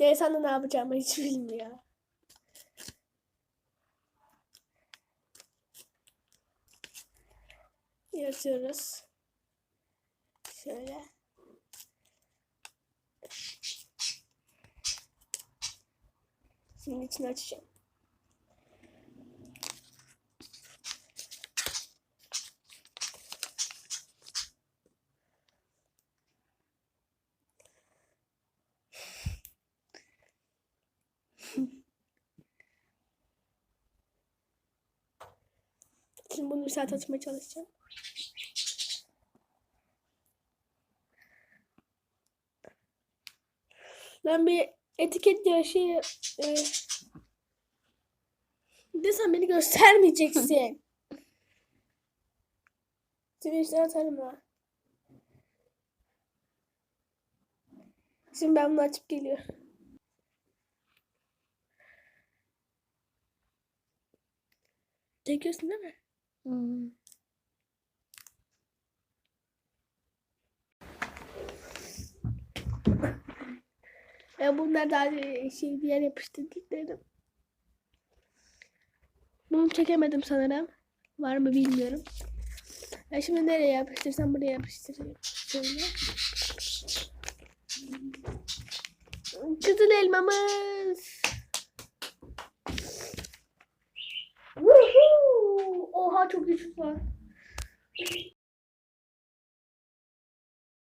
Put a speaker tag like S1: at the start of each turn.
S1: Neyse ne yapacağımı hiç bilmiyor. Yazıyoruz. Şöyle. Şimdi içini açacağım. Şimdi bunu bir saat açmaya çalışacağım. Ben bir etiket diye şey e, desem beni göstermeyeceksin. Seni işte atarım ha. Şimdi ben bunu açıp geliyorum. Çekiyorsun değil mi?
S2: Hmm.
S1: Ya bunlar daha şey diğer yapıştırdıklarım. Bunu çekemedim sanırım. Var mı bilmiyorum. Ya şimdi nereye yapıştırsam buraya yapıştırayım. Şöyle. Kızıl elmamız. Oha çok güçlü var.